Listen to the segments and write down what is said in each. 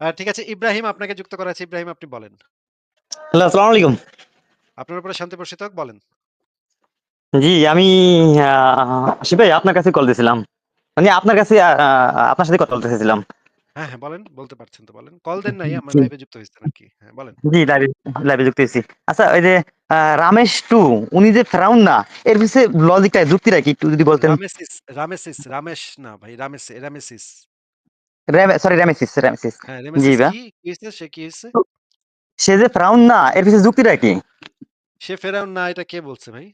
ঠিক আছে ইব্রাহিম আপনাকে যুক্ত করা আছে। ইব্রাহিম আপনি বলেন। হ্যালো, আসসালামু আলাইকুম। আপনার উপরে শান্তি বর্ষিত হোক, বলেন। জি, আমি আ আশিফ ভাই আপনার কাছে কল দিছিলাম। মানে আপনার কাছে আপনার সাথে কথা বলতে চাইছিলাম। হ্যাঁ, হ্যাঁ, বলেন। বলতে পারছেন তো বলেন। কল দেন নাই, আমরা লাইভে যুক্ত হইছেন আরকি। হ্যাঁ, বলেন। জি, লাইভে লাইভে যুক্ত হইছি। আচ্ছা ওই যে রামেশ টু উনি যে ফেরাউন না, এর পিছে লজিকটা যুক্তিটা কি একটু যদি বলতেন? রামেসিস, রামেসিস, রামেশ না ভাই, রামেসে রামেসিস। Sorry Rameses, Rameses. হ্যাঁ, জি কি? সে কি? সে যে ফেরাউন না, এর পিছে যুক্তিটা কি? সে ফেরাউন না এটা কে বলছে ভাই?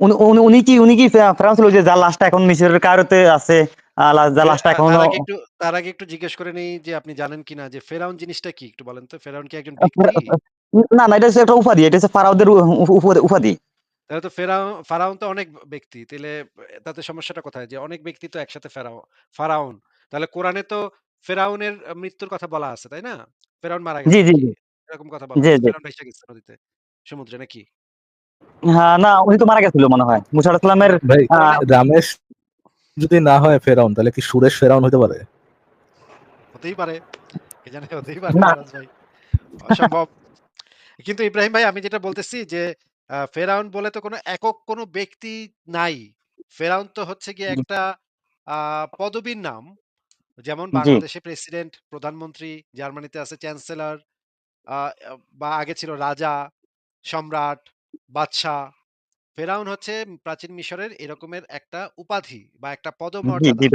উনি উনি উনি কি উনি কি ফেরাউন ছিল যে যার লাশটা এখন মিশরের আছে, আ লা যার লাশটা আ তার আগে একটু তার আগে একটু জিজ্ঞেস করে নেই যে আপনি জানেন কিনা যে ফেরাউন জিনিসটা কি? একটু বলেন তো। ফেরাউন কি একজন ব্যক্তি? না, না এটা হচ্ছে একটা উপাধি। এটা হচ্ছে উ উ উপাধি। তাহলে তো ফেরাও ফারাউন তো অনেক ব্যক্তি। তাইলে এ তাতে সমস্যাটা কোথায়? যে অনেক ব্যক্তি তো একসাথে ফেরাও ফারাউন। তাহলে কোরআনে তো ফেরাউনের মৃত্যুর কথা বলা আছে, তাই না? ফেরাউন মারা গেছে জি, জি। এরকম কথা বলা আছে। ফেরাউন ভাইসা গেছে নদীতে, সমুদ্রে নাকি? হ্যাঁ, না উনি তো মারা গেছিল মনে হয়। মুসা আলাইহিস সালামের ভাই রামেশ যদি না হয় ফেরাউন তাহলে কি সুরেশ ফেরাউন হতে পারে? হতেই পারে। কে জানে হতেই পারে না। ভাই। অসম্ভব। কিন্তু ইব্রাহিম ভাই আমি যেটা বলতেছি যে ফেরাউন বলে তো কোনো একক কোনো ব্যক্তি নাই। ফেরাউন তো হচ্ছে গিয়ে জি। একটা পদবীর নাম। যেমন জি। বাংলাদেশে প্রেসিডেন্ট, প্রধানমন্ত্রী, জার্মানিতে আছে চ্যান্সেলর, বা আগে ছিল রাজা, সম্রাট, বাদশা। ফেরাউন হচ্ছে প্রাচীন মিশরের এরকমের একটা উপাধি বা একটা জি, পদমর্যাদা। জি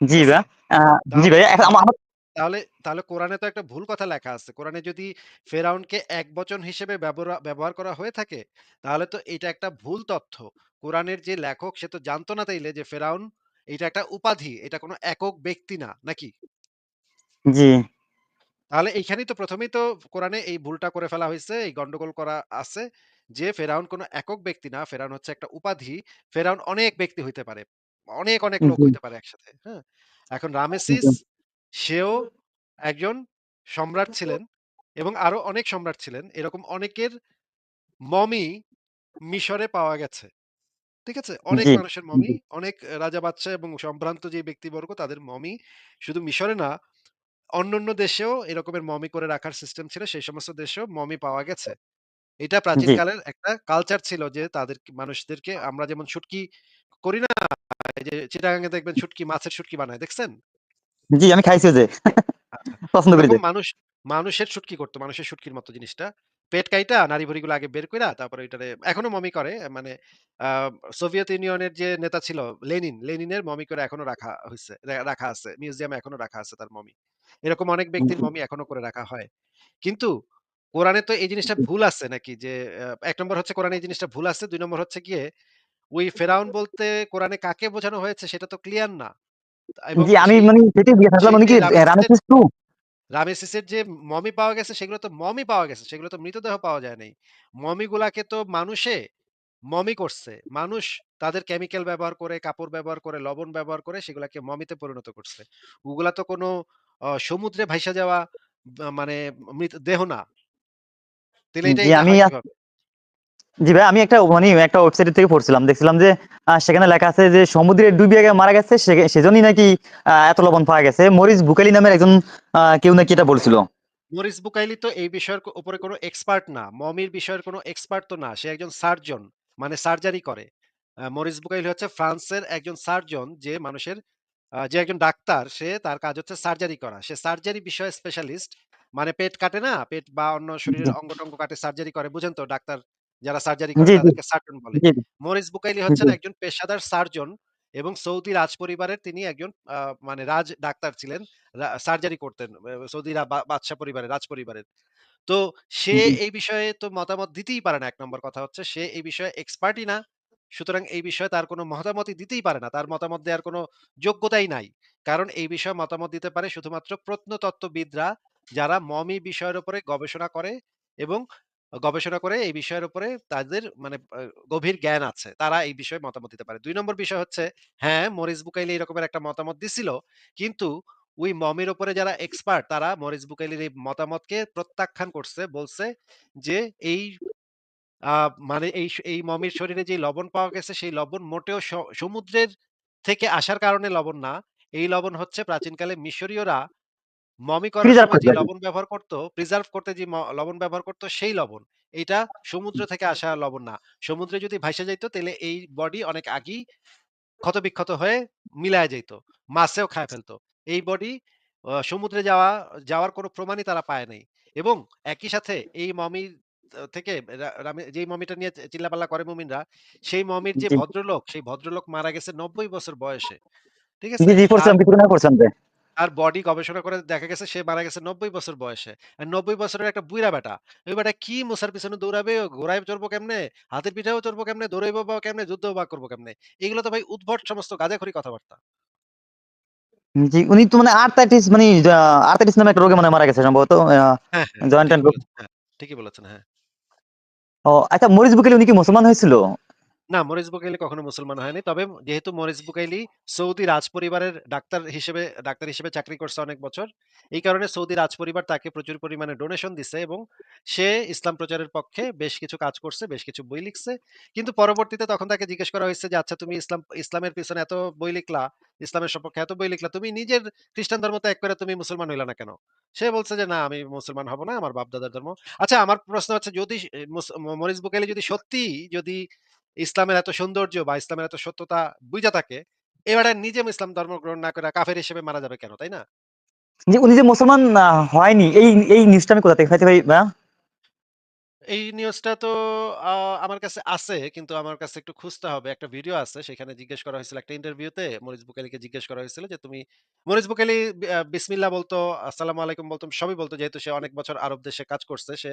জি ঠিক আছে? ভাইয়া। আ জি তাহলে এখন তাহলে আমার তাহলে তাহলে কোরআনে তো একটা ভুল কথা লেখা আছে। কোরআনে যদি ফেরাউনকে এক বচন হিসেবে ব্যবরা ব্যবহার করা হয়ে থাকে, তাহলে তো এটা একটা ভুল তথ্য। কোরআনের যে লেখক সে তো জানতো না তাইলে যে ফেরাউন এটা একটা উপাধি। এটা কোনো একক ব্যক্তি না, নাকি? জি। তাহলে এইখানেই তো ১ম এই তো কোরআনে এই ভুলটা করে ফেলা হইছে, এই গন্ডগোল করা আছে যে ফেরাউন কোনো একক ব্যক্তি না। ফেরাউন হচ্ছে একটা উপাধি। ফেরাউন অনেক ব্যক্তি হইতে পারে। অনেক, অনেক লোক হইতে পারে একসাথে। হ্যাঁ? এখন রামেসিস সেও একজন সম্রাট ছিলেন এবং আরও অনেক সম্রাট ছিলেন। এরকম অনেকের মমি মিশরে পাওয়া গেছে। ঠিক আছে? অনেক জি। মানুষের মমি, জি। অনেক রাজা বাদশা এবং সম্ভ্রান্ত যে ব্যক্তিবর্গ তাদের মমি শুধু মিশরে না, অন্যান্য দেশেও এরকমের মমি করে রাখার সিস্টেম ছিল। সেই সমস্ত দেশেও মমি পাওয়া গেছে। এটা জি। প্রাচীনকালের একটা কালচার ছিল যে তাদের মানুষদেরকে আমরা যেমন শুটকি করি না? এই যে চিটাগাঙে দেখবেন শুটকি, মাছের শুটকি বানায়। দেখছেন? জি, আমি খাইছি যে। পছন্দ করি মানুষ মানুষের শুটকি করত। মানুষের শুটকির মতো জিনিসটা। পেট কাইটা নাড়ি-ভুড়িগুলো আগে বের কইরা তারপরে ওইটারে এখনও মমি করে। মানে সোভিয়েত ইউনিয়নের যে নেতা ছিল লেনিন, লেনিনের মমি করে এখনও রাখা হইছে রা রাখা আছে। মিউজিয়ামে এখনও রাখা আছে তার মমি। এরকম অনেক ব্যক্তির মমি এখনও করে রাখা হয়। কিন্তু কোরআনে তো এই জিনিসটা ভুল আছে নাকি? যে এক নম্বর হচ্ছে কোরআনে এই জিনিসটা ভুল আছে। দুই নম্বর হচ্ছে গিয়ে ওই ফেরাউন বলতে কোরআনে কাকে বোঝানো হয়েছে সেটা তো ক্লিয়ার না। জি, আমি মানে সেটাই জিজ্ঞাসা করলাম সেই উনি যে কি রামেসিস 2? রামেসিসের যে মমি পাওয়া গেছে সেগুলো তো মমি পাওয়া গেছে। সেগুলো তো মৃতদেহ পাওয়া যায় নাই। মমিগুলাকে তো মানুষে মমি করছে। মানুষ তাদের কেমিক্যাল ব্যবহার করে, কাপড় ব্যবহার করে, লবণ ব্যবহার করে সেগুলাকে মমিতে পরিণত করছে। ওগুলা তো কোনো সমুদ্রে ভাইসা যাওয়া মানে মৃত দেহ না। আমি? জি ভাই, আমি একটা মানে একটা ওয়েবসাইট থেকে পড়ছিলাম। দেখছিলাম যে সেখানে লেখা আছে যে সমুদ্রে ডুবিয়ে গে মারা গেছে সেজন্যই নাকি এত লবণ পাওয়া গেছে। মরিস বুকাইলি নামের একজন কেউ নাকি এটা বলছিল। মরিস বুকাইলি তো এই বিষয়ের উপরে কোনো এক্সপার্ট না। মমির বিষয়ের কোনো এক্সপার্ট তো না। সে একজন সার্জন। মানে সার্জারি করে। মরিস বুকাইলি হচ্ছে ফ্রান্সের একজন সার্জন যে মানুষের যে একজন ডাক্তার সে তার কাজ হচ্ছে সার্জারি করা। সে সার্জারি বিষয়ে স্পেশালিস্ট। মানে পেট কাটে না? পেট বা অন্য শরীরের অঙ্গ-টঙ্গ কাটে সার্জারি করে। বুঝেন তো ডাক্তার যারা সার্জারি করে। তাদেরকে সার্জন বলে। মরিস বুকাইলি হচ্ছেন একজন পেশাদার সার্জন এবং সৌদি রাজপরিবারের তিনি একজন মানে রাজ ডাক্তার ছিলেন। সার্জারি করতেন। সৌদি রা বা বাদশা পরিবারের, তো সে এই বিষয়ে তো মতামত দিতেই পারে না ১ নম্বর কথা হচ্ছে সে এই বিষয়ে এক্সপার্টই না। সুতরাং এই বিষয়ে তার কোনো মতামতই দিতেই পারে না। তার মতামত দেওয়ার কোনো যোগ্যতাই নাই। কারণ এই বিষয়ে মতামত দিতে পারে শুধুমাত্র প্রত্নতত্ত্ববিদরা যারা মমি বিষয়ের উপরে গবেষণা করে এবং গবেষণা করে এই বিষয়ের উপরে তাদের মানে গভীর জ্ঞান আছে। তারা এই বিষয়ে মতামত দিতে পারে। ২ নম্বর বিষয় হচ্ছে হ্যাঁ, মরিস বুকাইলি এরকমের একটা মতামত দিছিল। কিন্তু ওই মমির উপরে যারা এক্সপার্ট তারা মরিস বুকাইলির এই মতামতকে প্রত্যাখ্যান করছে। বলছে যে এই মানে এই এই মমির শরীরে যে লবণ পাওয়া গেছে সেই লবণ মোটেও সমুদ্রের থেকে আসার কারণে লবণ না। এই লবণ হচ্ছে প্রাচীনকালে মিশরীয়রা মমি করার সময় যে লবণ ব্যবহার করত, প্রিজার্ভ করতে যে লবণ ব্যবহার করত সেই লবণ। এইটা সমুদ্র থেকে আসা লবণ না। সমুদ্রে যদি ভাইসা যাইত তাইলে এই বডি অনেক আগেই ক্ষত-বিক্ষত হয়ে মিলায়া যাইত। মাছেও খায় ফেলত। এই বডি সমুদ্রে যাওয়া যাওয়ার কোনো প্রমাণই তারা পায় নাই। এবং একই সাথে এই মমি থেকে যেই মমিটা নিয়ে চিল্লাপাল্লা করে মুমিনরা, সেই মমির যে ভদ্রলোক, সেই ভদ্রলোক মারা গেছে ৯০ বছর বয়সে। ঠিক আছে? তার বডি গবেষণা করে দেখা গেছে সে মারা গেছে ৯০ বছর বয়সে। আর ৯০ বছরের একটা বুইড়া ব্যাটা। ওই ব্যাটা কি মূসার পিছনে দৌড়াবে, ঘোড়ায় চড়বো কেমনে, হাতির পিঠেও চড়বো কেমনে, দৌড়াইবো বা কেমনে, যুদ্ধ বা করব কেমনে? এগুলো তো ভাই উদ্ভট সমস্ত গাঁজাখড়ি কথাবার্তা। জি, উনি তো মানে আর্থাইটিস মানে আর্থাইটিস নামে একটা রোগে মানে মারা গেছে সম্ভবত। আ হ্যাঁ, হ্যাঁ, জয়েন্ট ঠিকই রোগ। বলেছেন। হ্যাঁ, ঠিকই বলেছেন। হ্যাঁ। ও আচ্ছা মরিস বুকাইলি উনি কি মুসলমান হয়েছিল? না, মরিস বুকাইলি কখনো মুসলমান হয়নি। তবে যেহেতু মরিস বুকাইলি সৌদি রাজপরিবারের ডাক্তার হিসেবে ডাক্তার হিসেবে চাকরি করছে অনেক বছর। এই কারণে সৌদি রাজপরিবার তাকে প্রচুর পরিমাণে ডোনেশন দিছে এবং সে ইসলাম প্রচারের পক্ষে বেশ কিছু কাজ করছে, বেশ কিছু বই লিখছে। কিন্তু পরবর্তীতে তখন তাকে জিজ্ঞেস করা হয়েছে যে, "আচ্ছা তুমি ইসলাম ইসলামের পিছনে এত বই লিখলা, ইসলামের সপক্ষে এত বই লিখলা, তুমি নিজের খ্রিস্টান ধর্ম ত্যাগ করে তুমি মুসলমান হইলা না কেন?" সে বলছে যে, "না, আমি মুসলমান হব না। আমার বাপ-দাদার ধর্ম।" আচ্ছা আমার প্রশ্ন হচ্ছে যদি মুস মরিস বুকাইলি যদি সত্যিই যদি ইসলামের এত সৌন্দর্য বা ইসলামের এত সত্যতা বুঝা থাকে, এবারে নিজে ইসলাম ধর্ম গ্রহণ না করে কাফের হিসেবে মারা যাবে কেন? তাই না? যে উনি যে মুসলমান হয়নি এই এই নিউজটা আমি কোথা থেকে পাইতে ভাই? এই নিউজটা তো আ আমার কাছে আছে কিন্তু আমার কাছে একটু খুঁজতে হবে। একটা ভিডিও আছে সেখানে জিজ্ঞেস করা হয়েছিল একটা ইন্টারভিউতে মরিস বুকাইলিকে জিজ্ঞেস করা হয়েছিল যে, "তুমি" মরিস বুকাইলি বি আ বিসমিল্লাহ বলতো, আসসালামু আলাইকুম বলতো, সবই বলতো যেহেতু সে অনেক বছর আরব দেশে কাজ করছে। সে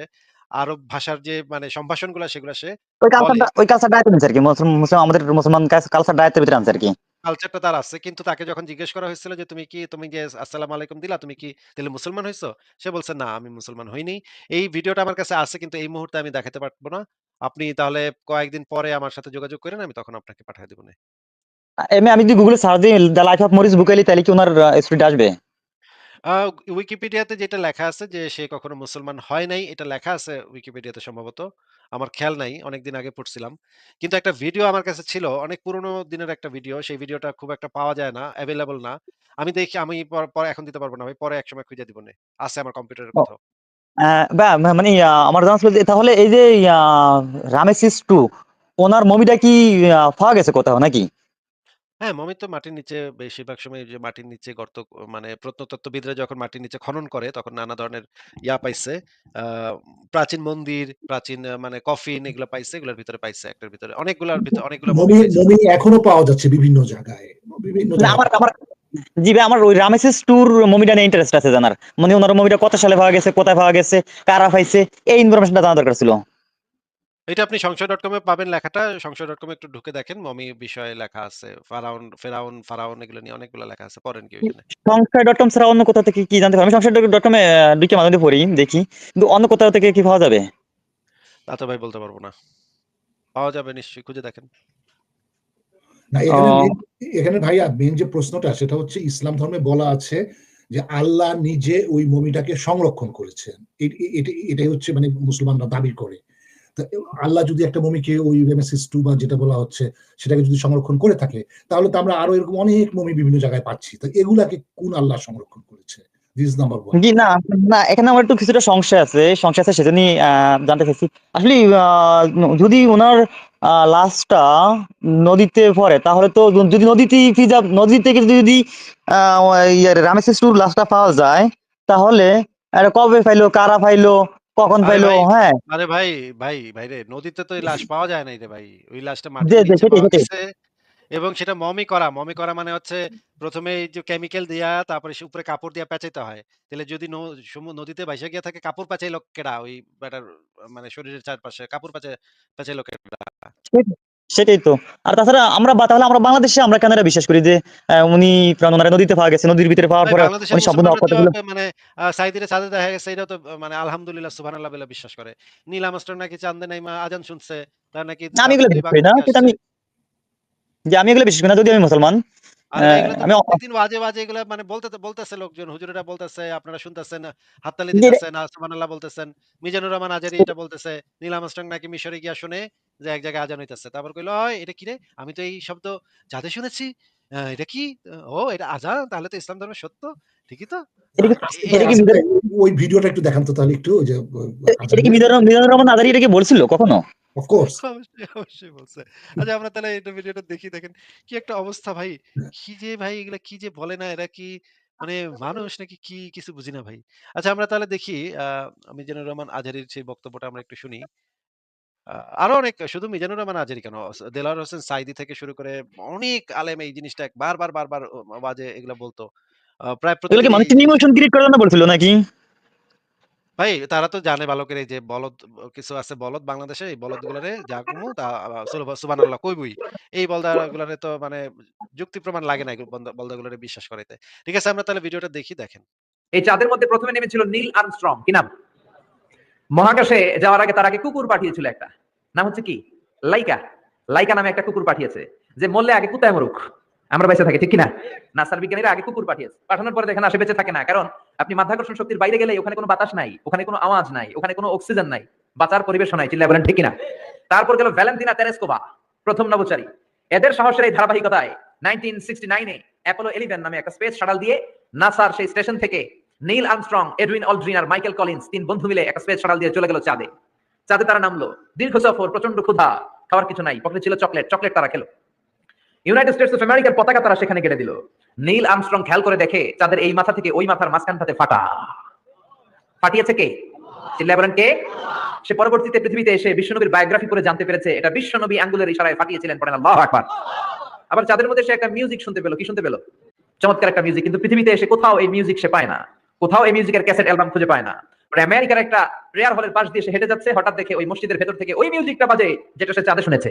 আরব ভাষার যে মানে সম্ভাষণগুলা সেগুলা সে ওই বলে। কালচারটা ওই কালচারটা আয়ত্তে আনছে আরকি। মুসলমান মুসলমান আমাদের মুসলমান কাস কালচারটা আয়ত্তের ভিতরে আনছে আরকি। কালচারটা তার আছে। কিন্তু তাকে যখন জিজ্ঞেস করা হয়েছিল যে, "তুমি কি তুমি যে আসসালামু আলাইকুম দিলা, তুমি কি তাইলে মুসলমান হইছো?" সে বলছে, "না, আমি মুসলমান হইনি।" এই ভিডিওটা আমার কাছে আছে কিন্তু এই মুহূর্তে আমি দেখাতে পারব না। আপনি তাহলে কয়েকদিন পরে আমার সাথে যোগাযোগ কইরেন, আমি তখন আপনাকে পাঠায় দিবনে। না এমনি আমি যদি গুগলে সার্চ দিই "the life of Maurice Bucaille তাইলে কি উনার আ স্টোরিটা আসবে? আ উইকিপিডিয়াতে যেটা লেখা আছে যে, সে কখনো মুসলমান হয় নাই, এটা লেখা আছে উইকিপিডিয়াতে সম্ভবত। আমার খেয়াল নাই। অনেকদিন আগে পড়ছিলাম। কিন্তু একটা ভিডিও আমার কাছে ছিল। অনেক পুরনো দিনের একটা ভিডিও। সেই ভিডিওটা খুব একটা পাওয়া যায় না, এভেইলেবল না। আমি দেখি আমি পর পরে এখন দিতে পারব না ভাই। পরে একসময় খুঁজে দিব দিবনে। আছে আমার কম্পিউটারে ও কোথাও। আ বা মা মানে ইয়া আমার জানা ছিল যে তাহলে এই যে ইয়া রামেসিস 2 ওনার মমিটা কি আ পাওয়া গেছে কোথাও নাকি? হ্যাঁ, মমি তো মাটির নিচে বেশিরভাগ সময় যে মাটির নিচে গর্ত মানে প্রত্নতত্ত্ববিদরা যখন মাটির নিচে খনন করে তখন নানা ধরনের ইয়া পাইছে। আ প্রাচীন মন্দির, প্রাচীন আ মানে কফিন এগুলা পাইছে। এগুলার ভিতরে পাইছে একটার ভিতরে। অনেকগুলার ভিতরে অনেকগুলা মমি মমি পাইছে। মমি এখনও পাওয়া যাচ্ছে বিভিন্ন জায়গায়। বিভিন্ন না জায়গায় আমার আমার জি ভাই আমার ওই রামেসিস 2 র মমিটা নিয়ে ইন্টারেস্ট আছে জানার। মানে উনার মমিটা কত সালে পাওয়া গেছে, কোথায় পাওয়া গেছে, কারা পাইছে এই ইনফরমেশনটা জানা দরকার ছিল। এটা আপনি সংশয়.com এ পাবেন লেখাটা। সংশয়.com এ একটু ঢুকে দেখেন। মমি বিষয়ে লেখা আছে। ফারাউন, ফেরাউন, ফারাউন এগুলো নিয়ে অনেকগুলা লেখা আছে। পড়েন কি ওইখানে। সংশয়.com ছাড়া অন্য কোথাও থেকে কি জানতে পারি? আমি সংশয়.com এ আ ঢুকে মাঝে মধ্যে পড়ি, দেখি। কিন্তু অন্য কোথাও থেকে কি পাওয়া যাবে? তা তো ভাই বলতে পারব না। পাওয়া যাবে নিশ্চয়ই খুঁজে দেখেন। না এখানে এখানে ভাইয়া মেইন যে প্রশ্নটা সেটা হচ্ছে ইসলাম ধর্মে বলা আছে যে আল্লাহ নিজে ওই মমিটাকে সংরক্ষণ করেছেন। এটাই হচ্ছে মানে মুসলমানরা দাবি করে। আল্লাহ যদি একটা মমিকে ওই রেমেসিস 2 বা যেটা বলা হচ্ছে সেটাকে যদি সংরক্ষণ করে থাকে তাহলে তো আমরা আরও এরকম অনেক মমি বিভিন্ন জায়গায় পাচ্ছি। তো এগুলাকে কোন আল্লাহ সংরক্ষণ করেছে? দিস ইস নাম্বার 1 জি না, না এখানে আমার একটু কিছুটা সংশয় আছে। সংশয় আছে সেজন্যই আ জানতে চাইছি। আসলে যদি উনার আ লাশটা নদীতে পড়ে তাহলে তো যদি নদীতেই ফিজা নদী থেকে যদি আ ইয়া রামেসিস 2 র লাশটা পাওয়া যায় তাহলে কবে পাইলো, কারা পাইলো, কখন পাইলো, হ্যাঁ? আরে ভাই, ভাই, ভাই রে নদীতে তো এই লাশ পাওয়া যায় নাই রে ভাই। ওই লাশটা মাটিতে এবং সেটা মমি করা। মমি করা মানে হচ্ছে প্রথমে এই যে কেমিক্যাল দিয়া তারপরে সে উপরে কাপড় দিয়া পেঁচাইতে হয়। তাহলে যদি ন নদীতে ভাইসা গিয়ে থাকে কাপড় পেঁচাই লোকেরা ওই বেটার মানে শরীরের চারপাশে কাপড় পেঁচাই পেঁচাইলো কেডা? সেটাই, তো। আর তাছাড়া আমরা তাহলে আমরা বাংলাদেশে আমরা কেন এটা বিশ্বাস করি যে উনি প্রাণনারে নদীতে পাওয়া গেছে। নদীর ভিতরে পাওয়ার পরে উনি সম্পূর্ণ অক্ষত তো মানে সাইদিরে চাঁদে দেখা গেছে এটাও তো মানে আলহামদুলিল্লাহ সুবহানাল্লাহ বলে বিশ্বাস করে। নীল আর্মস্ট্রং নাকি চাঁদে নাইমা আজান শুনছে। তার নাকি আমি এগুলো বিশ্বাস করি না। আসছে। আমি জি আমি এগুলো বিশ্বাস করি না যদিও আমি মুসলমান। আমি অ প্রত্যেকদিন ওয়াজে, ওয়াজে এগুলা মানে বলতে বলতেছে লোকজন। হুজুরেরা বলতেছে, আপনারা শুনতেছেন, হাততালি দিতেছেন, সুবহানাল্লাহ বলতেছেন। মিজানুর রহমান আজারী এটা বলতেছে। নীল আর্মস্ট্রং নাকি মিশরে গিয়া শুনে যে এক জায়গায় আজান হইতেছে। তারপর কইল, "অয় এটা কিরে? আমি তো এই শব্দ চাঁদে শুনেছি। এটা কি? ও এটা আযান তাহলে তো ইসলাম ধর্মের সত্য। ঠিকই তো? কি কি ওই ভিডিওটা একটু দেখান তো তাহলে একটু যে এটা কি মিজানুর মিজানুর রহমান কি বলছিল কখনো? অফকোর্স অবশ্যই, অবশ্যই বলছে। আচ্ছা আমরা তাহলে এটা ভিডিওটা দেখি দেখেন। কি একটা অবস্থা ভাই। কি যে ভাই এগুলা কি যে বলে না এরা কি মানে মানুষ নাকি কি কিছু বুঝি না ভাই। আচ্ছা আমরা তাহলে দেখি আ মিজানুর রহমান আজহারির সেই বক্তব্যটা আমরা একটু শুনি। আরও অনেক শুধু মিজানুর রহমান আজহারি কেন স দেলোয়ার হোসেন সাঈদী থেকে শুরু করে অনেক আলেম এই জিনিসটা বারবার, বারবার ও ওয়াজে এগুলা বলতো। প্রায় এগুলো কি প্রতিদিনই মানুষের নিয়ে ইমোশন ক্রিয়েট করার জন্য বলছিল নাকি? ভাই তারা তো জানে ভালো করে যে বলদ কিছু আছে বলদ বাংলাদেশে এই বলদগুলারে যা কমু তা সুলভ সুবহানাল্লাহ কইবই। এই বলদাগুলারে তো মানে যুক্তি প্রমাণ লাগে না বলদা বলদাগুলারে বিশ্বাস করাইতে। ঠিক আছে আমরা তাহলে ভিডিওটা দেখি দেখেন। এই চাঁদের মধ্যে প্রথমে নেমেছিল নীল আর্মস্ট্রং কি নাম মহাকাশে যাওয়ার আগে তার আগে কুকুর পাঠিয়েছিল একটা। নাম হচ্ছে কি? লাইকা। লাইকা নামে একটা কুকুর পাঠিয়েছে, যে মরলে আগে কুতায় মরুক। আমরা বেঁচে থাকি, ঠিক কিনা? নাসার বিজ্ঞানীরা আগে কুকুর পাঠিয়েছে। পাঠানোর পরে দেখেন আসে বেঁচে থাকে না, কারণ আপনি মাধ্যাকর্ষণ শক্তির বাইরে গেলে ওখানে কোনো বাতাস নাই, ওখানে কোনো আওয়াজ নাই, ওখানে কোনো অক্সিজেন নাই, বাঁচার পরিবেশ নাই চিল্লা বলেন, ঠিক কিনা? তারপর গেল ভ্যালেন্টিনা তেরেস্কোভা, প্রথম নবচারী এদের সাহসের এই ধারাবাহিকতায় নাইনটিন সিক্সটি নাইনে অ্যাপোলো এলিভেন নামে একটা স্পেস শাটাল দিয়ে নাসার সেই স্টেশন থেকে নীল আর্মস্ট্রং এডউইন অলড্রিন আর মাইকেল কলিন্স তিন বন্ধু মিলে একটা স্পেস শাটাল দিয়ে চলে গেল চাঁদে। চাঁদে তারা নামলো। দীর্ঘ সফর প্রচণ্ড ক্ষুধা খাওয়ার কিছু নাই পকেটে ছিল চকলেট চকলেট তারা খেলো। ইউনাইটেড স্টেটস অফ আমেরিকার পতাকা তারা সেখানে কেটে দিল। নীল আর্মস্ট্রং খেয়াল করে দেখে চাঁদের এই মাথা থেকে ওই মাথার মাঝখানটাতে ফাটা। ফাটিয়েছে কে? চিল্লায় বলেন কে? সে পরবর্তীতে পৃথিবীতে এসে বিশ্বনবীর বায়োগ্রাফি করে জানতে পেরেছে। এটা বিশ্বনবী আঙ্গুলের ইশারায় ফাটিয়েছিলেন পড়েন আল্লাহ আকবার। আবার চাঁদের মধ্যে সে একটা মিউজিক শুনতে পেল। কি শুনতে পেল? চমৎকার একটা মিউজিক কিন্তু পৃথিবীতে এসে কোথাও এই মিউজিক সে পায় না। কোথাও এই মিউজিকের ক্যাসেট অ্যালবাম খুঁজে পায় না। আমেরিকার একটা প্রেয়ার হলের পাশ দিয়ে সে হেঁটে যাচ্ছে, হঠাৎ দেখে ওই মসজিদের ভেতর থেকে ওই মিউজিকটা বাজে, যেটা সে চাঁদে শুনেছে।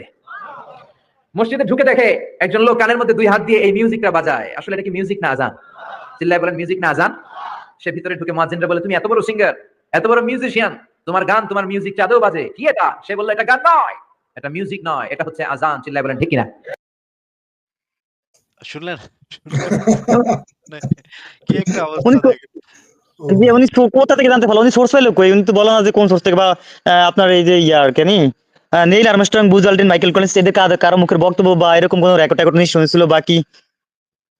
মসজিদে ঢুকে দেখে একজন লোক কানের মধ্যে দুই হাত দিয়ে এই মিউজিকটা বাজায়। আসলে এটা কি মিউজিক না আজান? চিল্লায় বলেন মিউজিক না আজান? সে ভিতরে ঢুকে মুয়াজ্জিনরা বলে, তুমি এত বড় সিঙ্গার এত বড় মিউজিশিয়ান তোমার গান, তোমার মিউজিক চাঁদেও বাজে। কি এটা? সে বলল, এটা গান নয়, এটা মিউজিক নয়, এটা হচ্ছে আজান। চিল্লায় বলেন, ঠিক কিনা? শুনলেন? কি একটা অবস্থা উনি তো যে উনি কোথা থেকে জানতে পারল? উনি সোর্স পাইলো কই? উনি তো বলে না যে কোন সোর্স থেকে বা আপনার এই যে ইয়ার কেনি আর্মস্ট্রং, বুজ মাইকেল কলিন্স এদের কাদের কারও মুখের বক্তব্য বা এরকম কোন রেকর্ড টেকর্ড উনি শুনেছিল বা কি?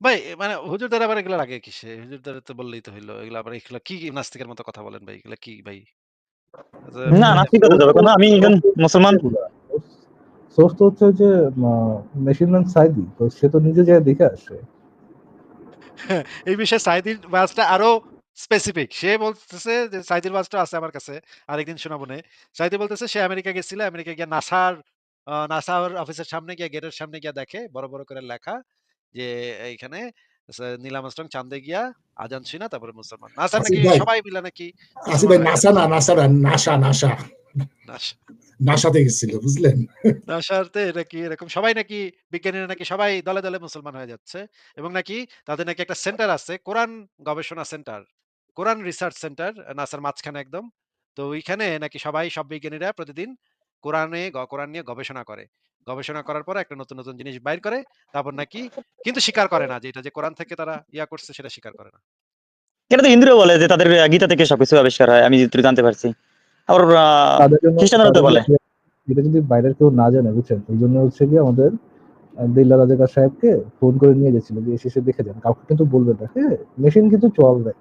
ভাই মানে হুজুর দ্বারা আবার এগুলা লাগে কিসে? হুজুর দ্বারা তো বললেই তো হইল। এগুলা আবার এগুলা কি নাস্তিকের মতো কথা বলেন ভাই? এগুলা কি ভাই? না নাস্তিকতা যাবে কেন? আমি একজন মুসলমান সোর্স তো হচ্ছে যে মেশিন সাইদি তো সে তো নিজে যায় দেখে আসে এই বিষয়ে সাইদির আরও স্পেসিফিক। সে বলতেছে যে সাইদির আছে আমার কাছে। আরেকদিন শোনাবো নে। সাইদি বলতেছে সে আমেরিকা গেছিল। আমেরিকা গিয়ে নাসার নাসার অফিসের সামনে গিয়ে গেটের সামনে গিয়ে দেখে বড়, বড় করে লেখা যে এইখানে সে নীল আর্মস্ট্রং চাঁদে গিয়া আজান শুইনা তারপরে মুসলমান। নাসা নাকি সবাই মিলে নাকি নাসা না নাসা না নাসা নাসা নাসাতে গেছিল বুঝলেন নাসাতে নাকি এরকম সবাই নাকি বিজ্ঞানীরা নাকি সবাই দলে, দলে মুসলমান হয়ে যাচ্ছে এবং নাকি তাদের নাকি একটা সেন্টার আছে কোরআন গবেষণা সেন্টার। কোরআন রিসার্চ সেন্টার নাসার মাঝখানে একদম। তো ওইখানে নাকি সবাই সব বিজ্ঞানীরা প্রতিদিন কোরআনে কোরআন নিয়ে গবেষণা করে। গবেষণা করার পরে একটা নতুন, নতুন জিনিস বাইর করে। তারপর নাকি কিন্তু স্বীকার করে না যে এটা যে কোরআন থেকে তারা ইয়া করছে সেটা স্বীকার করে না। এটা তো হিন্দুরাও বলে যে তাদের গীতা থেকে সবকিছু আবিষ্কার হয়। আমি জানতে পারছি। আবার তো বলে। এটা যদি বাইরের কেউ না জানে বুঝছেন এই জন্য হচ্ছে কি আমাদের দিল্লা রাজাকার সাহেবকে ফোন করে নিয়ে গেছিল যে এসে এসে দেখে যান কাউকে কিন্তু বলবেন না হ্যাঁ মেশিন কিন্তু চলবে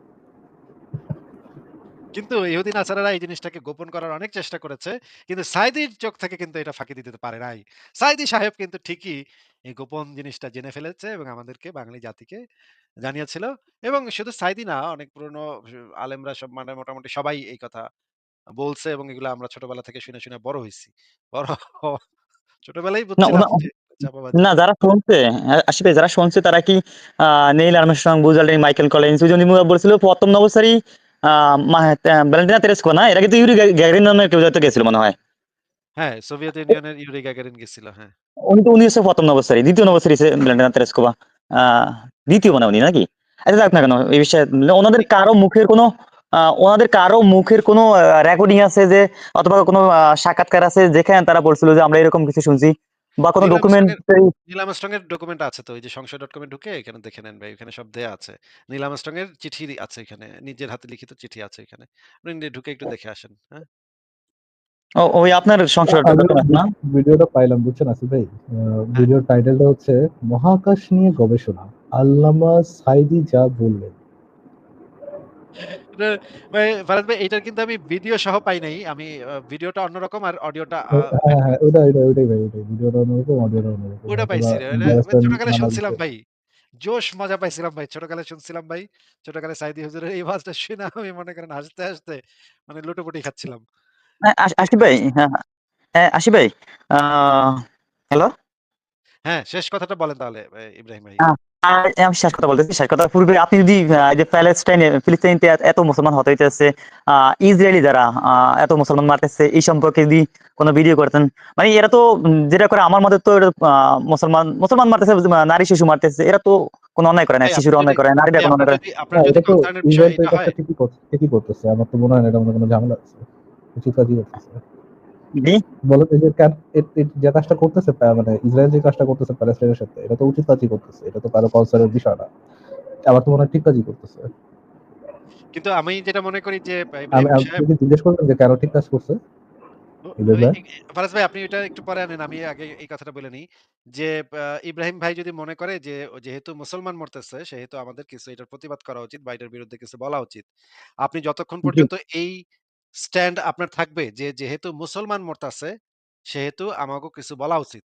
কিন্তু ইহুদি নাসারারা এই জিনিসটাকে গোপন করার অনেক চেষ্টা করেছে। কিন্তু সাইদির চোখ থেকে কিন্তু এটা ফাঁকি দিতে পারে নাই। সাইদি সাহেব কিন্তু ঠিকই এই গোপন জিনিসটা জেনে ফেলেছে এবং আমাদেরকে বাঙালি জাতিকে জানিয়েছিল। এবং শুধু সাইদি না অনেক পুরনো আলেমরা সব মানে মোটামুটি সবাই এই কথা বলছে এবং এগুলো আমরা ছোটবেলা থেকে শুনে, শুনে বড় হইছি। বড় ছোটবেলায় না যারা শুনছে আ আশিফ ভাই যারা শুনছে তারা কি Neil Armstrong, Buzz Michael Collins ওই যে উনি বলছিল প্রথম আ ভ্যালেন্টিনা তেরেস্কো না? এরা কিন্তু ইউরি গ্যা গ্যাগারিন নামের কেউ হয়তো গেছিল মনে হয়। হ্যাঁ, সোভিয়েত ইউনিয়নের ইউরি গাগারিন গেছিল। হ্যাঁ। উনি তো উনি হচ্ছে প্রথম নভোচারী। দ্বিতীয় হচ্ছে ভ্যালেন্টিনা তেরেস্কোভা। আ দ্বিতীয় মনে হয় উনি নাকি? আচ্ছা যাক না কেন এই বিষয়ে ওনাদের কারও মুখের কোনো ওনাদের কারও মুখের কোনো রেকর্ডিং আছে যে অথবা কোনো সাক্ষাৎকার আছে যেখানে তারা বলছিল যে আমরা এরকম কিছু শুনছি বা কোনো ডকুমেন্ট আর্মস্ট্রং এর নীল আর্মস্ট্রং এর ডকুমেন্ট আছে তো। ওই যে সংশয়.com এ ঢুকে এখানে দেখে নেন ভাই। ওখানে সব দেয়া আছে। নীল আর্মস্ট্রং এর চিঠি আছে এখানে। নিজের হাতে লিখিত চিঠি আছে এখানে। আপনি ঢুকে একটু দেখে আসেন। হ্যাঁ? ও ওই আপনার না ভিডিওটা পাইলাম বুঝছেন আসিফ ভাই ভিডিওর টাইটেলটা হচ্ছে মহাকাশ নিয়ে গবেষণা আল্লামা সাইদি যা বললেন এটা ভাই ফারাজ ভাই এইটার কিন্তু আমি ভিডিও সহ পাই নাই। আমি ভিডিওটা অন্যরকম আর অডিওটা আ হ্যাঁ হ্যাঁ ওটা ওটা ওটাই ভাই ওটাই ভিডিওটা অন্যরকম অডিওটা অন্যরকম ওটা পাইছি। ছোটকালে শুনছিলাম ভাই। জোশ মজা পাইছিলাম ভাই। ছোটকালে শুনছিলাম ভাই। ছোটকালে সাইদি হুজুরের এই ওয়াজটা শুনে আমি মনে করেন হাসতে, হাসতে মানে লুটোপুটি খাচ্ছিলাম। হ্যাঁ, আশিফ ভাই হ্যাঁ, হ্যাঁ, আশিফ ভাই হ্যালো? হ্যাঁ, শেষ কথাটা বলেন তাহলে ইব্রাহিম ভাই। আমি শেষ কথা বলতেছি। শেষ কথার পূর্বে আপনি যদি যে প্যালেস্টাইনে ফিলিস্তিনিতে এত মুসলমান হতে হইতেছে, ইসরায়েলি যারা এত মুসলমান মারতেছে এই সম্পর্কে যদি কোন ভিডিও করতেন। মানে এরা তো যেটা করে আমার মতে তো এটা মুসলমান মুসলমান মারতেছে, নারী শিশু মারতেছে। এরা তো কোন অন্যায় করে না। শিশুরা অন্যায় করে, নারীরা কোন অন্যায় করে এটা তো ইসরায়েল হয় ঠিকই করতেছে। আমার তো মনে হয় না এটা মনে কোনো ঝামেলা আছে। উচিত কাজই করতেছে। যে কাজটা করতেছে মানে ইসরায়েল যে কাজটা করতেছে প্যালেস্টাইনের সাথে এটা তো উচিত কাজই করতেছে এটা তো কারও কনসার্নের বিষয় না আমার তো মনে হয় ঠিক কাজই করতেছে কিন্তু আমি যেটা মনে করি যে আপনি জিজ্ঞেস করবেন যে কেন ঠিক কাজ করছে? ফারাজ ভাই আপনি এটা একটু পরে আনেন। আমি আগে এই কথাটা বলে নিই। যে ইব্রাহিম ভাই যদি মনে করে যে যেহেতু মুসলমান মরতেছে সেহেতু আমাদের কিছু এটার প্রতিবাদ করা উচিত বা এটার বিরুদ্ধে কিছু বলা উচিত। আপনি যতক্ষণ পর্যন্ত এই স্ট্যান্ড আপনার থাকবে যে যেহেতু মুসলমান মরতাছে সেহেতু আমাকেও কিছু বলা উচিত।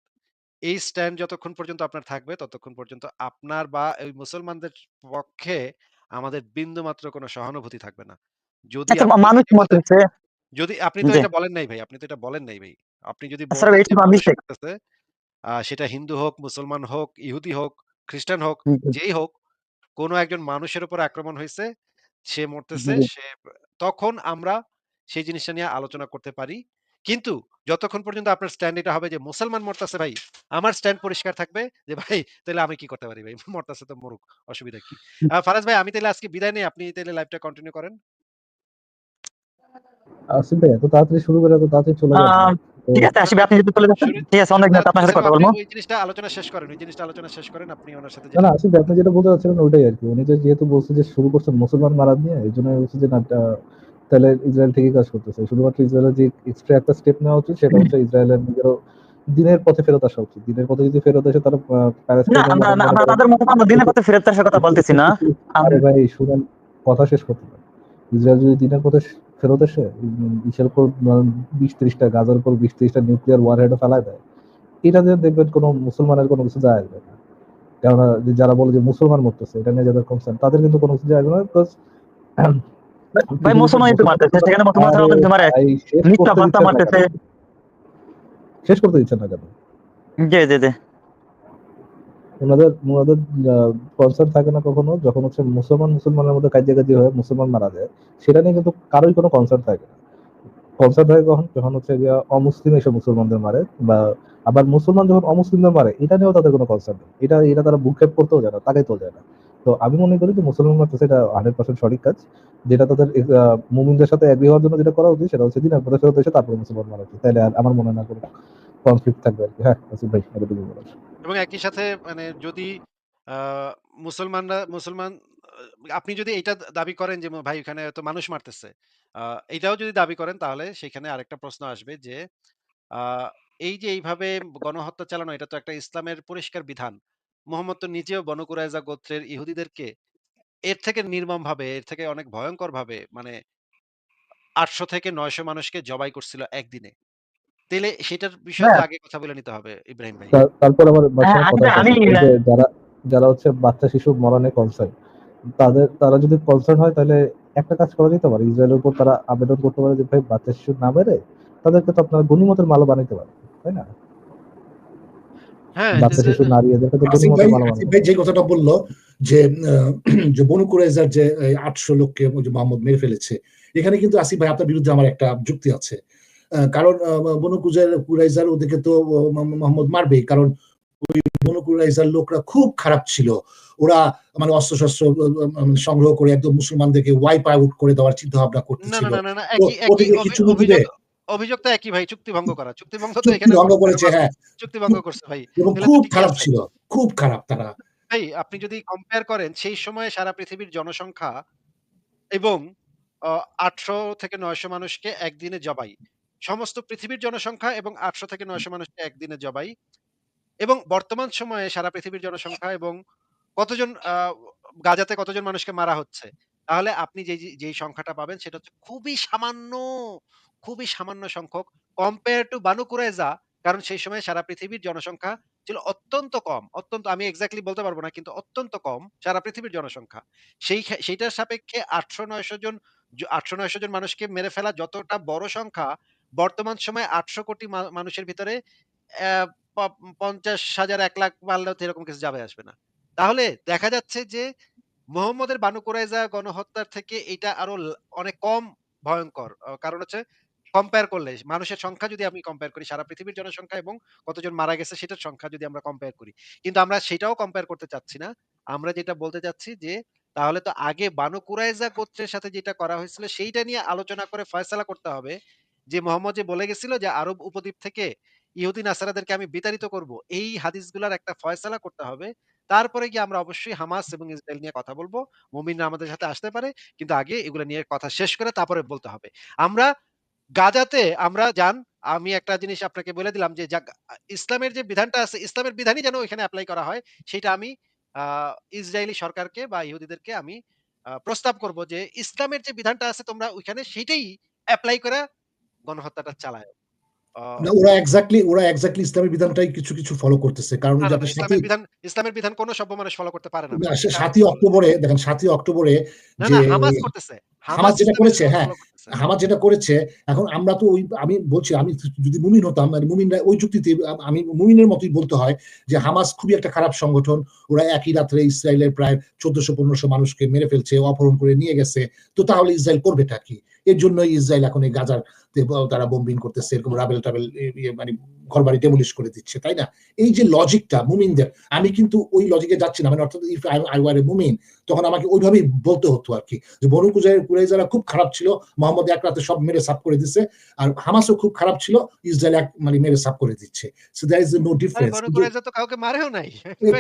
এই স্ট্যান্ড যতক্ষণ পর্যন্ত আপনার থাকবে ততক্ষণ পর্যন্ত আপনার বা ওই মুসলমানদের পক্ষে আমাদের বিন্দুমাত্র কোনো সহানুভূতি থাকবে না। যদি আচ্ছা মানুষ মরতেছে যদি আপনি তো এটা বলেন নাই ভাই। আপনি তো এটা বলেন নাই ভাই। আপনি যদি স্যার বলতেন এটা যে তো মানুষ মিস্টেক। মরতেছে, আ সেটা হিন্দু হোক, মুসলমান হোক, ইহুদি হোক, খ্রিস্টান হোক, যেই হোক, কোন একজন মানুষের উপর আক্রমণ হয়েছে সে মরতেছে, সে তখন আমরা সেই জিনিসটা নিয়ে আলোচনা করতে পারি। কিন্তু যতক্ষণ পর্যন্ত আপনার স্ট্যান্ড এটা হবে যে মুসলমান মরতাছে ভাই, আমার স্ট্যান্ড পরিষ্কার থাকবে যে ভাই তাইলে আমি কি করতে পারি ভাই? মরতাছে তো মরুক। অসুবিধা কি? ফারাজ ভাই আমি তাইলে আজকে বিদায় নেই। আপনি তাইলে লাইভটা কন্টিনিউ করেন। আসিফ ভাই এত তাড়াতাড়ি শুরু করে এত তাড়াতাড়ি চলে ঠিক আছে আশিফ আপনি যদি চলে যাচ্ছেন। ঠিক আছে অনেক আপনার সাথে কথা বলব। ওই জিনিসটা আলোচনা শেষ করেন। ওই জিনিসটা আলোচনা শেষ করেন। আপনি ওনার সাথে না আসিফ আপনি যেটা বলতে চাচ্ছিলেন ওইটাই আর কি উনি যে যেহেতু বলছে যে শুরু করছেন মুসলমান মারা নিয়ে এই জন্য বলছে যে না তাহলে ইসরায়েল ঠিকই কাজ করতেছে। শুধুমাত্র ইসরায়েলের যে এক্সট্রা একটা স্টেপ নেওয়া উচিত সেটা হচ্ছে ইসরায়েলের নিজেরও দিনের পথে ফেরত আসা উচিত। দিনের পথে যদি ফেরত আসে তারা আমরা তাদের মতো আমরা দিনের পথে ফেরত আসার কথা বলতেছি না। আরে ভাই শুনেন কথা শেষ করতে পারেন। ইসরায়েল যদি দিনের পথে ফেরত উম, ইসের উপর বিশ ত্রিশটা গাজার উপর বিশ ত্রিশটা নিউক্লিয়ার ওয়ার হেডও ফেলায় দেয় এটা দিয়ে দেখবেন কোনো মুসলমানের কোনো কিছু যায় আসবে না। কেননা যে যারা বলে যে মুসলমান মরতেছে এটা নিয়ে যাদের কনসার্ন তাদের কিন্তু কোনো কিছু যায় আসবে না বিকজ ভাই মুসলমানই তো মারতেছে। সেখানে মুসলমান ছাড়া ওদের মারে। মিথ্যা না মারতেছে। শেষ করতে দিচ্ছেন না কেন জি, জি, জি। ওনাদের ওনাদের কনসার্ন থাকে না কখনো যখন হচ্ছে মুসলমান মুসলমানের মধ্যে কাজিয়াকাজি হয়ে মুসলমান মারা যায় সেটা নিয়ে কিন্তু কারোই কোনো কনসার্ন থাকে না কনসার্ন থাকে কখন যখন হচ্ছে গিয়া অমুসলিম এসে মুসলমানদের মারে বা আবার মুসলমান যখন অমুসলিমদের মারে এটা নিয়েও তাদের কোনো কনসার্ন নেই এটা এটা তারা বুকক্ষেপ করতেও যায় না তাকাইতেও যায় না তো আমি মনে করি যে মুসলমান মারতেছে এটা হান্ড্রেড পার্সেন্ট সঠিক কাজ যেটা তাদের মুমিনদের সাথে এগ্রি হওয়ার জন্য যেটা করা উচিত সেটা হচ্ছে দিনের পরে ফেরত এসে তারপরে মুসলমান মারা উচিত তাহলে আর আমার মনে না কোনো কনফ্লিক্ট থাকবে আর কি হ্যাঁ ভাই এতটুকু বলার এবং একই সাথে মানে যদি মুসলমানরা, মুসলমান আপনি যদি এটা দাবি করেন যে ভাই এখানে তো মানুষ মারতেছে। এটাও যদি দাবি করেন তাহলে সেখানে আরেকটা প্রশ্ন আসবে যে এই যে এইভাবে গণহত্যা চালানো, এটা তো একটা ইসলামের পরিষ্কার বিধান। মুহাম্মদ তো নিজেও বনু কুরাইজা গোত্রের ইহুদিদেরকে এর থেকে নির্মমভাবে, এর থেকে অনেক ভয়ংকরভাবে মানে ৮০০ থেকে ৯০০ মানুষকে জবাই করছিল একদিনে। তাইলে সেটার বিষয়ে তো হ্যাঁ। আগে কথা বলে নিতে হবে ইব্রাহিম ভাই। তার- তারপর আবার হ্যাঁ, মাঝখানে কথা আসলে আমি আছে, যে যারা যারা হচ্ছে বাচ্চা শিশু মরণে কনসার্ন তাদের তারা যদি কনসার্ন হয় তাহলে একটা কাজ করা যেতে পারে ইসরায়েলের উপর তারা আবেদন করতে পারে যে ভাই বাচ্চা শিশু না মেরে তাদেরকে তো আপনার গণিমতের মালও বানাইতে পারে তাই না বাচ্চা শিশু নারী এদেরকে তো আসিফ ভাই গণিমতের মাল ভাই যে কথাটা বলল যে যে বনু কুরাইজার যে আটশো লোককে মোহাম্মদ মেরে ফেলেছে এখানে কিন্তু আসিফ ভাই আপনার বিরুদ্ধে আমার একটা যুক্তি আছে। কারণ বনু কুরাইজার কুরাইজার ওদেরকে তো মোহাম্মদ- মারবেই কারণ ওই বনু কুরাইজার লোকরা খুব খারাপ ছিল। ওরা মানে অস্ত্র শস্ত্র সংগ্রহ করে একদম মুসলমানদেরকে ওয়াইপ আউট করে দেওয়ার চিন্তা ভাবনা করতেছিল। কিছু অভিযোগ, তো একই ভাই, চুক্তি ভঙ্গ করা। চুক্তি ভঙ্গ তো এখানে ভঙ্গ করেছে হ্যাঁ চুক্তি ভঙ্গ করছে ভাই। খুব খারাপ ছিল খুব খারাপ তারা ভাই আপনি যদি কম্পেয়ার করেন সেই সময়ে সারা পৃথিবীর জনসংখ্যা এবং আ ৮০০ থেকে ৯০০ মানুষকে একদিনে জবাই। সমস্ত পৃথিবীর জনসংখ্যা এবং ৮০০ থেকে ৯০০ মানুষকে একদিনে জবাই এবং বর্তমান সময়ে সারা পৃথিবীর জনসংখ্যা এবং কতজন গাজাতে কতজন মানুষকে মারা হচ্ছে। তাহলে আপনি যে- যেই সংখ্যাটা পাবেন সেটা হচ্ছে খুবই সামান্য, খুবই সামান্য সংখ্যক কম্পেয়ার টু বানু কুরাইজা কারণ সেই সময় সারা পৃথিবীর জনসংখ্যা ছিল অত্যন্ত কম। অত্যন্ত আমি এক্সাক্টলি বলতে পারব না কিন্তু অত্যন্ত কম সারা পৃথিবীর জনসংখ্যা। সেই সেইটার সাপেক্ষে ৮০০-৯০০ জন জ ৮০০-৯০০ জন মানুষকে মেরে ফেলা যতটা বড় সংখ্যা, বর্তমান সময়ে ৮০০ কোটি মানুষের ভিতরে অ্যা প ৫০,০০০ ১ লাখ মারলেও এরকম কিছু যাবে আসবে না। তাহলে দেখা যাচ্ছে যে মোহাম্মদের বানু কুরাইজা গণহত্যার থেকে এটা আরও অনেক কম ভয়ংকর। আ কারণ হচ্ছে কম্পেয়ার করলে, মানুষের সংখ্যা যদি আমি কম্পেয়ার করি, সারা পৃথিবীর জনসংখ্যা এবং কতজন মারা গেছে সেটার সংখ্যা যদি আমরা কম্পেয়ার করি। কিন্তু আমরা সেটাও কম্পেয়ার করতে চাচ্ছি না। আমরা যেটা বলতে চাচ্ছি যে, তাহলে তো আগে বানু কুরাইজা গোত্রের সাথে যেটা করা হয়েছিল, সেইটা নিয়ে আলোচনা করে ফয়সালা করতে হবে। যে মোহাম্মদ যে বলে গেছিল যে, আরব উপদ্বীপ থেকে ইহুদি নাসারাদেরকে আমি বিতাড়িত করব। এই হাদিসগুলার একটা ফয়সালা করতে হবে। তারপরে গিয়ে আমরা অবশ্যই হামাস এবং ইসরায়েল নিয়ে কথা বলব মুমিনরা আমাদের সাথে আসতে পারে। কিন্তু আগে এগুলা নিয়ে কথা শেষ করে তারপরে বলতে হবে। আমরা গাজাতে আমরা যান আমি একটা জিনিস আপনাকে বলে দিলাম যে ইসলামের যে বিধানটা আছে, ইসলামের বিধানই যেন ওইখানে এপ্লাই করা হয় সেইটা আমি ইসরায়েলি সরকারকে বা ইহুদিদেরকে আমি প্রস্তাব করব যে ইসলামের যে বিধানটা আছে তোমরা ওইখানে সেইটাই এপ্লাই করে গণহত্যাটা চালায় না ওরা এক্সাক্টলি ওরা এক্সাক্টলি ইসলামের বিধানটাই কিছু, কিছু ফলো করতেছে। কারণ ইসলামের বিধান ইসলামের বিধান কোন সভ্য মানুষ ফলো করতে পারে না। না সে এটা ৭ই অক্টোবরে দেখেন ৭ই অক্টোবরে যে হামাস করতেছে। হামাস যেটা করেছে হ্যাঁ, ফলো হামাস যেটা করেছে এখন আমরা তো ওই আমি বলছি আমি যদি মুমিন হতাম মানে মুমিনরা ওই যুক্তিতে আমি মুমিনের মতোই বলতে হয় যে হামাস খুবই একটা খারাপ সংগঠন। ওরা একই রাত্রে ইসরায়েলের প্রায় ১৪০০-১৫০০ মানুষকে মেরে ফেলছে, অপহরণ করে নিয়ে গেছে। তো তাহলে ইসরায়েল করবেটা কি? এর জন্যই ইসরায়েল এখন এই গাজার তারা বোম্বিং করতেছে এরকম রাবেল-টাবেল এ ইয়ে ঘরবাড়ি ডেমোলিশ করে দিচ্ছে, তাই না? এই যে লজিকটা মুমিনদের আমি কিন্তু ওই লজিকে যাচ্ছি না। মানে অর্থাৎ ইফ আই ওয়ার এ মুমিন তখন আমাকে ওইভাবেই বলতে হতো আরকি। যে বনু কুজাই কুরাইজারা খুব খারাপ ছিল। মোহাম্মদ এক রাতে সব মেরে সাফ করে দিছে। আর হামাসও খুব খারাপ ছিল। ইসরায়েল এক মানে মেরে সাফ করে দিচ্ছে। So there is no difference. তো কাউকে মারেও নাই।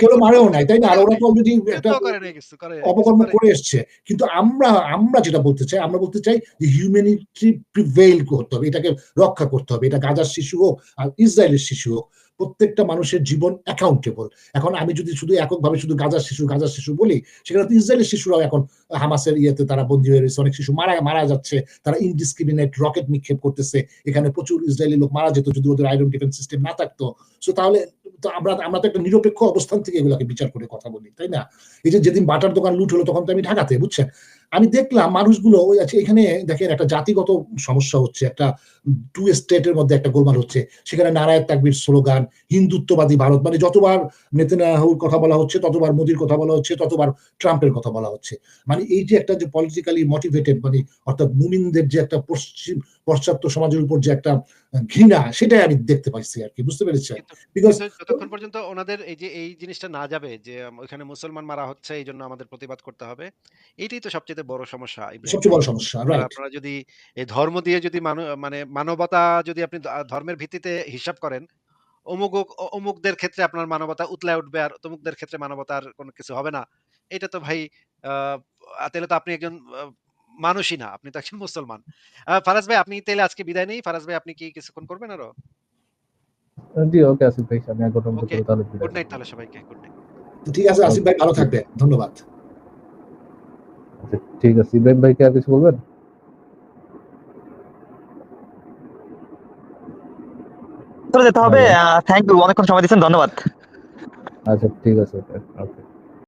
কেউ মারেও নাই, তাই না? আর ওরা তো অলরেডি একটা অপকর্ম করে এসছে। কিন্তু আমরা আমরা যেটা বলতে চাই, আমরা বলতে চাই যে হিউম্যানিটি প্রিভেইল করতে হবে। এটাকে রক্ষা করতে হবে। এটা গাজার শিশু হোক আর ইসরায়েলের শিশু হোক। প্রত্যেকটা মানুষের জীবন অ্যাকাউন্টেবল। এখন আমি যদি শুধু এককভাবে শুধু গাজার শিশু, গাজার শিশু বলি, সেখানে তো ইসরায়েলের শিশুরাও এখন হামাসের ইয়েতে তারা বন্দী হয়ে রয়েছে। অনেক শিশু মারা মারা যাচ্ছে। তারা ইনডিসক্রিমিনেট রকেট নিক্ষেপ করতেছে। এখানে প্রচুর ইসরায়েলি লোক মারা যেত যদি ওদের আয়রন ডিফেন্স সিস্টেম না থাকতো। সো তাহলে তো আমরা আমরা তো একটা নিরপেক্ষ অবস্থান থেকে এগুলাকে বিচার করে কথা বলি, তাই না? এই যে যেদিন বাটার দোকান লুট হলো তখন তো আমি ঢাকাতে, বুঝছেন? আমি দেখলাম মানুষগুলো ওই আছে এখানে দেখেন একটা জাতিগত সমস্যা হচ্ছে। একটা 2 স্টেটের মধ্যে একটা গোলমাল হচ্ছে। সেখানে নারায়ণ তাকবীর স্লোগান, হিন্দুত্ববাদী ভারত মানে যতবার নেতানিয়াহুর কথা বলা হচ্ছে, ততবার মোদির কথা বলা হচ্ছে, ততবার ট্রাম্পের কথা বলা হচ্ছে। মানে এই যে একটা যে পলিটিক্যালি মোটিভেটেড মানে অর্থাৎ মুমিনদের যে একটা পশ্চিম পাশ্চাত্য সমাজের উপর যে একটা ঘৃণা সেটাই আমি দেখতে পাইছি আরকি। বুঝতে? কিন্তু বিকজ যতক্ষণ পর্যন্ত ওনাদের এই যে এই জিনিসটা না যাবে যে ওইখানে মুসলমান মারা হচ্ছে এইজন্য আমাদের প্রতিবাদ করতে হবে। এইটাই তো সবচাইতে বড় সমস্যা সবচেয়ে বড় সমস্যা। আপনারা যদি এই ধর্ম দিয়ে যদি মানে মানবতা যদি আপনি ধর্মের ভিত্তিতে হিসাব করেন, অমুক অমুকদের ক্ষেত্রে আপনার মানবতা উতলায় উঠবে আর তমুকদের ক্ষেত্রে মানবতার কোনো কিছু হবে না। এটা তো ভাই আ আ তাইলে তো আপনি একজন মানুষই না। আপনি তো একজন মুসলমান। ফারাজ ভাই আপনি তাইলে আজকে বিদায় নেই। ফারাজ ভাই আপনি কি কিছুক্ষণ করবেন আরও? জি, ওকে আসিফ ভাই। আমি তাহলে গুড নাইট তাহলে সবাইকে। Good night. ঠিক আছে আসিফ ভাই ভালো থাকবেন। ধন্যবাদ। আচ্ছা, ঠিক আছে। ইব্রাহিম ভাই কি আর কিছু বলবেন? চলে যেতে হবে। Thank you. অনেকক্ষণ সময় দিয়েছেন। ধন্যবাদ। আচ্ছা, ঠিক আছে। ওকে।